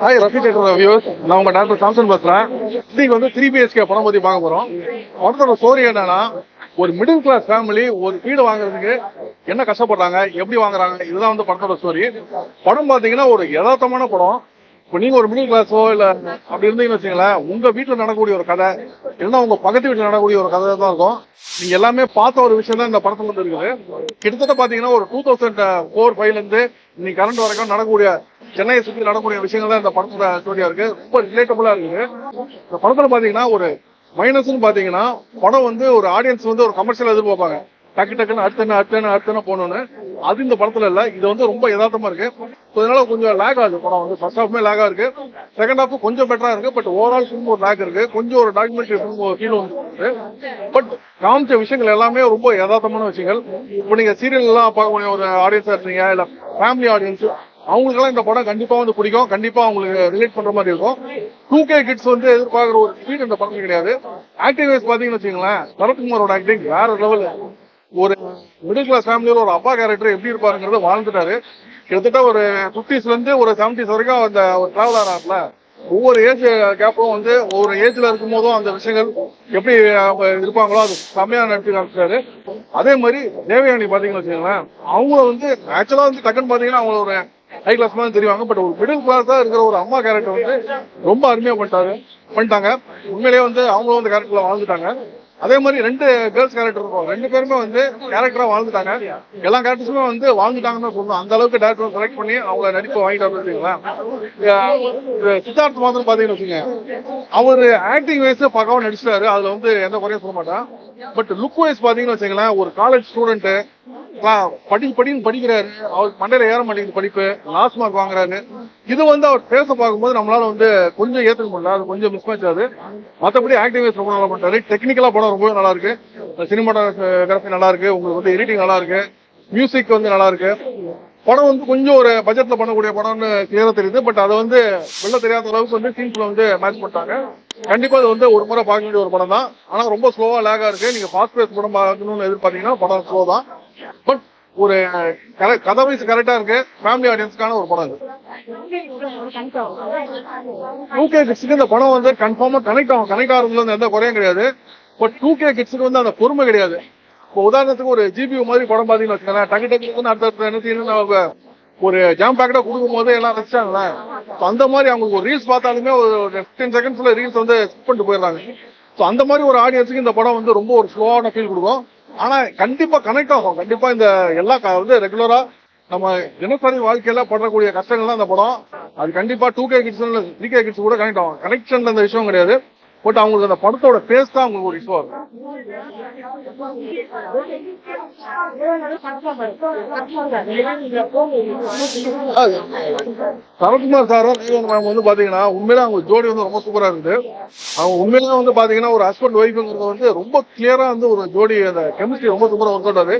Hi Rafi theatre views நான் உங்க doctor Samson பேசுறேன். இன்னைக்கு வந்து த்ரீ பிஹெச்கே படம் பத்தி பார்க்க போறோம். படத்தோட ஸ்டோரி என்னன்னா ஒரு மிடில் கிளாஸ் ஃபேமிலி ஒரு வீடு வாங்குறதுக்கு என்ன கஷ்டப்படுறாங்க எப்படி வாங்குறாங்க இதுதான் வந்து படத்தோட ஸ்டோரி படம் பாத்தீங்கன்னா ஒரு யதார்த்தமான படம். இப்போ நீங்க ஒரு மிடில் கிளாஸோ இல்ல அப்படி இருந்தீங்கன்னு வச்சுங்களேன் உங்க வீட்டுல நடக்கக்கூடிய ஒரு கதை இல்லைன்னா உங்க பக்கத்து வீட்டுல நடக்கக்கூடிய ஒரு கதை தான் இருக்கும். நீங்க எல்லாமே பார்த்த ஒரு விஷயம் தான் இந்த படத்துல வந்து இருக்குது. கிட்டத்தட்ட பாத்தீங்கன்னா ஒரு டூ தௌசண்ட் ஃபோர் ஃபைவ்ல இருந்து இன்னைக்கு கரண்ட் வரைக்கும் நடக்கக்கூடிய சென்னையை சுத்தி நடக்கக்கூடிய விஷயங்கள் தான் இந்த படத்தோட ஸ்டோரியா இருக்கு. ரொம்ப ரிலேட்டபுளா இருக்கு இந்த படத்துல பாத்தீங்கன்னா ஒரு மைனஸ்னு பாத்தீங்கன்னா படம் வந்து ஒரு ஆடியன்ஸ் வந்து ஒரு கமர்ஷியல் எதிர்பார்ப்பாங்க. டக்கு டக்குன்னு அடுத்தன அடுத்தன அடுத்தன போகணும்னு. அது இந்த படத்துல இல்ல. இது வந்து ரொம்ப யதார்த்தமா இருக்கு. அதனால கொஞ்சம் லேக் ஆகுது படம் வந்து. ஃபர்ஸ்ட் ஹாஃப்மே லேகா இருக்கு. செகண்ட் ஹாஃப் கொஞ்சம் பெட்டரா இருக்கு. பட் ஓவரால் ஃபிலிம் ஒரு லேக் இருக்கு. கொஞ்சம் ஒரு டாக்குமெண்ட்ரி ஃபிலிம் ஒரு ஃபீல் வந்து பட் காமிச்ச விஷயங்கள் எல்லாமே ரொம்ப யதார்த்தமான விஷயங்கள். இப்போ நீங்க சீரியல் எல்லாம் பார்க்கக்கூடிய ஒரு ஆடியன்ஸா இருக்கீங்க இல்ல ஃபேமிலி ஆடியன்ஸ் அவங்களுக்கெல்லாம் இந்த படம் கண்டிப்பா வந்து பிடிக்கும். கண்டிப்பா அவங்களுக்கு ரிலேட் பண்ற மாதிரி இருக்கும். டூ கே கிட்ஸ் வந்து எதிர்பார்க்குற ஒரு ஸ்பீட் இந்த படம் கிடையாது. ஆக்டிங் வைஸ் பாத்தீங்கன்னு வச்சுங்களேன் சரத்குமாரோட ஆக்டிங் வேற லெவல் ஒரு மிடில் கிளாஸ் ஃபேமிலியில ஒரு அப்பா கேரக்டர் எப்படி இருப்பாருங்கிறத வாழ்ந்துட்டாரு. கிட்டத்தட்ட ஒரு பிப்டிஸ்ல இருந்து ஒரு செவன்டிஸ் வரைக்கும் அந்த ஒரு டிராவல் ஆறாருல ஒவ்வொரு ஏஜ் கேப்பும் வந்து ஒவ்வொரு ஏஜ்ல இருக்கும் போதும் அந்த விஷயங்கள் எப்படி அவங்க இருப்பாங்களோ அது செம்மையா நடத்தி நடத்துறாரு அதே மாதிரி தேவயானி பாத்தீங்கன்னு வச்சுக்கோங்களேன் அவங்க வந்து ஆக்சுவலா வந்து டக்குன்னு பாத்தீங்கன்னா அவங்க ஒரு ஹை கிளாஸ் மாதிரி தெரிவாங்க பட் ஒரு மிடில் கிளாஸா இருக்கிற ஒரு அம்மா கேரக்டர் வந்து ரொம்ப அருமையா பண்ணிட்டாரு. பண்ணிட்டாங்க. உண்மையிலேயே வந்து அவங்களும் அந்த கேரக்டர்ல வாழ்ந்துட்டாங்க. அதே மாதிரி ரெண்டு கேர்ள்ஸ் கேரக்டர் இருக்கும். ரெண்டு பேருமே வந்து கேரக்டரா வாழ்ந்துட்டாங்க. எல்லா கேரக்டர்ஸுமே வந்து வாழ்ந்துட்டாங்கன்னு சொல்லணும். அந்த அளவுக்கு டேரக்டர் செலக்ட் பண்ணி அவங்க நடிப்பு வாங்கிட்டாங்க வச்சுங்களேன் சித்தார்த் மாத்திரம் பாத்தீங்கன்னு வச்சுங்க அவர் ஆக்டிங் வைஸ் பக்காவும் நடிச்சிட்டாரு. அதுல வந்து எந்த குறையும் சொல்ல மாட்டேன். பட் லுக் வைஸ் பாத்தீங்கன்னு வச்சுங்களேன் ஒரு காலேஜ் ஸ்டூடெண்ட் படி படின்னு படிக்கிறாரு. அவர் மண்டையில ஏற மாட்டேங்குது படிப்பு. லாஸ்ட் மார்க் வாங்குறாரு. இது வந்து அவர் பேச பார்க்கும்போது நம்மளால வந்து கொஞ்சம் ஏற்றுக்க முடியல. அது கொஞ்சம் மிஸ் மேட்ச் ஆகுது. மற்றபடி ஆக்டிங் ரொம்ப நல்லா பண்ணிட்டாரு டெக்னிக்கலா படம் ரொம்ப நல்லா இருக்கு. சினிமாட்டோகிராஃபி நல்லா இருக்கு. உங்களுக்கு வந்து எடிட்டிங் நல்லா இருக்கு. மியூசிக் வந்து நல்லா இருக்கு. படம் வந்து கொஞ்சம் ஒரு பட்ஜெட்ல பண்ணக்கூடிய படம்னு கிளியரா தெரியுது. பட் அதை வந்து வெளில தெரியாத அளவுக்கு வந்து சீன்ஸ்ல வந்து மேட்ச் பண்ணிட்டாங்க. கண்டிப்பா அது வந்து ஒரு முறை பார்க்க வேண்டிய ஒரு படம் தான் ஆனா ரொம்ப ஸ்லோவா லேகா இருக்கு. நீங்க ஃபாஸ்ட் பேஸ் படம் பார்க்கணும்னு எதிர்பார்த்தீங்கன்னா படம் ஸ்லோ தான். பட் ஒரு கதை வைஸ் கரெக்டா இருக்கு. ஃபேமிலி ஆடியன்ஸ்க்கான ஒரு படம் இது. டூ கே கிட்ஸுக்கு இந்த படம் வந்து கன்ஃபார்மா கனெக்ட் ஆகும். கனெக்ட் ஆகிறதுல வந்து எந்த குறையும் கிடையாது. பட் டூ கே கிட்ஸுக்கு வந்து அந்த பொறுமை கிடையாது. இப்போ உதாரணத்துக்கு ஒரு ஜிபி மாதிரி படம் பாத்தீங்கன்னா வச்சுக்கோங்களேன். டக்கு டக்குன்னு அடுத்த அடுத்த என்ன செய்யணும்னு ஒரு ஜாம் பேக்கெட்டா கொடுக்கும் போது எல்லாம் ரசிச்சாங்களே அந்த மாதிரி அவங்களுக்கு ஒரு ரீல்ஸ் பார்த்தாலுமே ஒரு டென் செகண்ட்ஸ்ல ரீல்ஸ் வந்து ஸ்கிப் பண்ணிட்டு போயிடுறாங்க. ஸோ அந்த மாதிரி ஒரு ஆடியன்ஸுக்கு இந்த படம் வந்து ரொம்ப ஒரு ஸ்லோவான ஃபீல் கொடுக்கும். ஆனா கண்டிப்பா கனெக்ட் ஆகும். கண்டிப்பா இந்த எல்லா க- வந்து ரெகுலரா நம்ம தினசரி வாழ்க்கையில படக்கூடிய கஷ்டங்கள்லாம் இந்த படம் அது கண்டிப்பா two K kids three K kids கூட கனெக்ட் ஆகும். கனெக்ஷன்ல இந்த விஷயம் கிடையாது. பட் அவங்களுக்கு அந்த படத்தோட பேஸ் தான் அவங்களுக்கு ஒரு இஷ்யூ இருக்கும். சரத்குமார் சாரும் மேம் வந்து பாத்தீங்கன்னா உண்மையிலே அவங்க ஜோடி வந்து ரொம்ப சூப்பரா இருக்குது அவங்க உண்மையிலே வந்து பாத்தீங்கன்னா ஒரு ஹஸ்பண்ட் ஒய்ஃப்ங்கிறது வந்து ரொம்ப கிளியரா வந்து ஒரு ஜோடி அந்த கெமிஸ்ட்ரி ரொம்ப சூப்பரா ஒர்க் அவுட் ஆகுது.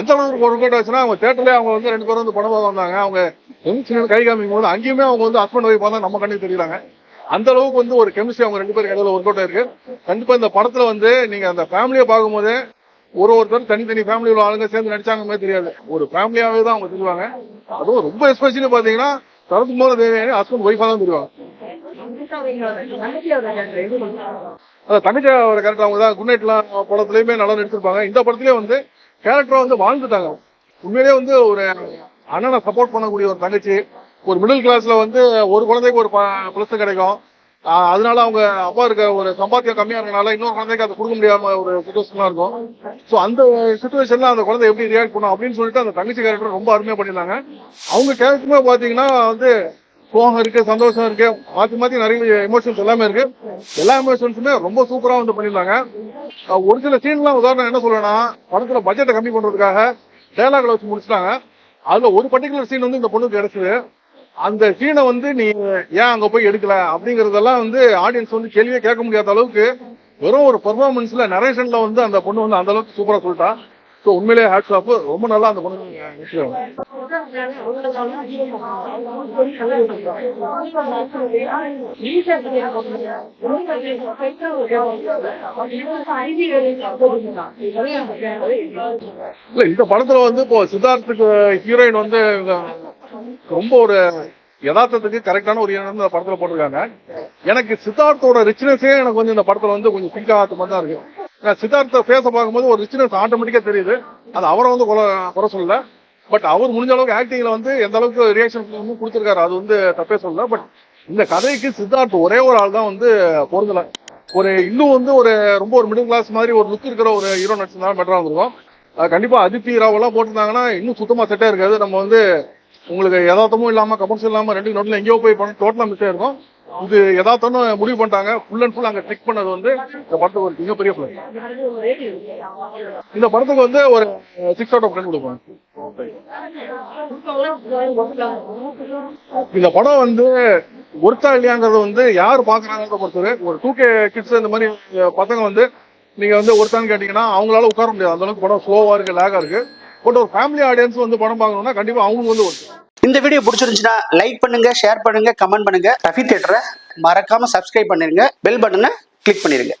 எந்த அளவுக்கு ஒர்க் அவுட் ஆச்சுன்னா அவங்க தேட்டர்லயே அவங்க வந்து ரெண்டு பேரும் வந்து படம் பார்க்க வந்தாங்க. அவங்க கை காமிக்கும் போது அங்கேயுமே அவங்க வந்து ஹஸ்பண்ட் ஒய்ஃப் தான் நம்ம கண்ணுக்கு தெரியறாங்க. அந்த அளவுக்கு வந்து ஒரு கெமிஸ்ட்ரி அவங்க ரெண்டு பேருக்கு இடையில ஒர்க் அவுட் ஆயிருக்கு. கண்டிப்பா இந்த படத்துல வந்து நீங்க அந்த ஃபேமிலியை பார்க்கும்போது ஒரு ஒருத்தர் தனித்தனி ஃபேமிலி உள்ள ஆளுங்க சேர்ந்து நடிச்சாங்கமே தெரியாது. ஒரு ஃபேமிலியாவே தான் அவங்க தெரிவாங்க அதுவும் ரொம்ப எஸ்பெஷலி பாத்தீங்கன்னா சரத்குமார் தேவையான ஹஸ்பண்ட் ஒய்ஃபா தான் தெரிவாங்க அதான் தங்கச்சி ஒரு கேரக்டர் அவங்க தான். குட் நைட்லாம் படத்துலயுமே நல்லா நடிச்சிருப்பாங்க. இந்த படத்துலயே வந்து கேரக்டரா வந்து வாழ்ந்துட்டாங்க. உண்மையிலேயே வந்து ஒரு அண்ணனை சப்போர்ட் பண்ணக்கூடிய ஒரு தங்கச்சி. ஒரு மிடில் கிளாஸ்ல வந்து ஒரு குழந்தைக்கு ஒரு பிளஸ் கிடைக்கும். அதனால அவங்க அப்பா இருக்க ஒரு சம்பாத்தியம் கம்மியா இருக்கனால இன்னொரு குழந்தைக்கு அதை கொடுக்க முடியாம ஒரு சுச்சுவேஷனா இருக்கும். ஸோ அந்த சுச்சுவேஷன்ல அந்த குழந்தை எப்படி ரியாக்ட் பண்ணும் அப்படின்னு சொல்லிட்டு அந்த தங்கச்சி கேரக்டர் ரொம்ப அருமையா பண்ணியிருந்தாங்க. அவங்க கேரக்டருமே பாத்தீங்கன்னா வந்து சோகம் இருக்கு சந்தோஷம் இருக்கு. மாத்தி மாத்தி நிறைய எமோஷன்ஸ் எல்லாமே இருக்கு. எல்லா எமோஷன்ஸுமே ரொம்ப சூப்பரா வந்து பண்ணியிருந்தாங்க. ஒரு சில சீன்லாம் உதாரணம் என்ன சொல்லணும்னா படத்துல பட்ஜெட்டை கம்மி பண்றதுக்காக டயலாக்ல வச்சு முடிச்சிட்டாங்க. அதுல ஒரு பர்டிகுலர் சீன் வந்து இந்த பொண்ணுக்கு கிடைச்சது. அந்த சீனை வந்து நீ ஏன் அங்க போய் எடுக்கல? அப்படிங்கறதெல்லாம் வந்து ஆடியன்ஸ் வந்து கேள்வியே கேட்க முடியாத அளவுக்கு வெறும் ஒரு பெர்ஃபார்மன்ஸ்ல நரேஷன்ல வந்து அந்த பொண்ணு வந்து அந்த அளவுக்கு சூப்பரா சொல்லிட்டா. ஸோ உண்மையிலேயே ஹேட்ஸ் ஆஃப் ரொம்ப நல்லா அந்த பொண்ணு. இல்ல இந்த படத்துல வந்து இப்போ சித்தார்த்துக்கு ஹீரோயின் வந்து ரொம்ப ஒரு யதார்த்தத்துக்கு கரெக்டான ஒரு இடம் இந்த படத்துல போட்டிருக்காங்க. எனக்கு சித்தார்த்தோட ரிச்னஸே எனக்கு கொஞ்சம் இந்த படத்துல வந்து கொஞ்சம் சிங்க் ஆகாத மாதிரி தான் இருக்கு. சித்தார்த்த பேச பார்க்கும்போது ஒரு ரிச்னஸ் ஆட்டோமேட்டிக்கா தெரியுது. அது அவரை வந்து குறை குறை சொல்லல. பட் அவர் முடிஞ்ச அளவுக்கு ஆக்டிங்ல வந்து எந்த அளவுக்கு ரியாக்ஷன் கொடுத்துருக்காரு அது வந்து தப்பே சொல்லல. பட் இந்த கதைக்கு சித்தார்த் ஒரே ஒரு ஆள் தான் வந்து பொருந்தல. ஒரு இன்னும் வந்து ஒரு ரொம்ப ஒரு மிடில் கிளாஸ் மாதிரி ஒரு லுக் இருக்கிற ஒரு ஹீரோ நடிச்சிருந்தாலும் பெட்டரா இருந்திருக்கும். கண்டிப்பா அதித்தி ராவெல்லாம் போட்டிருந்தாங்கன்னா இன்னும் சுத்தமா செட்டா இருக்காது. நம்ம வந்து உங்களுக்கு யதார்த்தமும் இல்லாம கமர்ஷியல் இல்லாம ரெண்டு நோட்டில் எங்கேயோ போய் பண்ண டோட்டலா மிஸ் ஆயிருக்கும். இது யதார்த்தம்னு முடிவு பண்ணிட்டாங்க. ஃபுல் அண்ட் ஃபுல் அங்க செக் பண்ணது வந்து இந்த படத்துக்கு ஒரு மிகப்பெரிய பிள்ளை இந்த படத்துக்கு வந்து ஒரு சிக்ஸ் அவுட் ஆஃப் டென் கொடுப்பேன் இந்த படம் வந்து ஒருத்தா இல்லையாங்கிறது வந்து யார் பாக்குறாங்கிறத பொறுத்தவரை ஒரு டூ கே கிட்ஸ் இந்த மாதிரி பசங்க வந்து நீங்க வந்து ஒருத்தான்னு கேட்டீங்கன்னா அவங்களால உட்கார முடியாது. அந்த அளவுக்கு படம் ஸ்லோவா இருக்கு லேகா இருக்கு. பட் ஒரு ஃபேமிலி ஆடியன்ஸ் வந்து படம் பார்க்கணும்னா கண்டிப்பா அவங்களுக்கு வந்து ஒரு இந்த வீடியோ பிடிச்சிருந்துச்சுன்னா லைக் பண்ணுங்க ஷேர் பண்ணுங்க கமெண்ட் பண்ணுங்க. ரஃபி தேட்டரை மறக்காம சப்ஸ்கிரைப் பண்ணிருங்க. பெல் பட்டனை கிளிக் பண்ணிருங்க.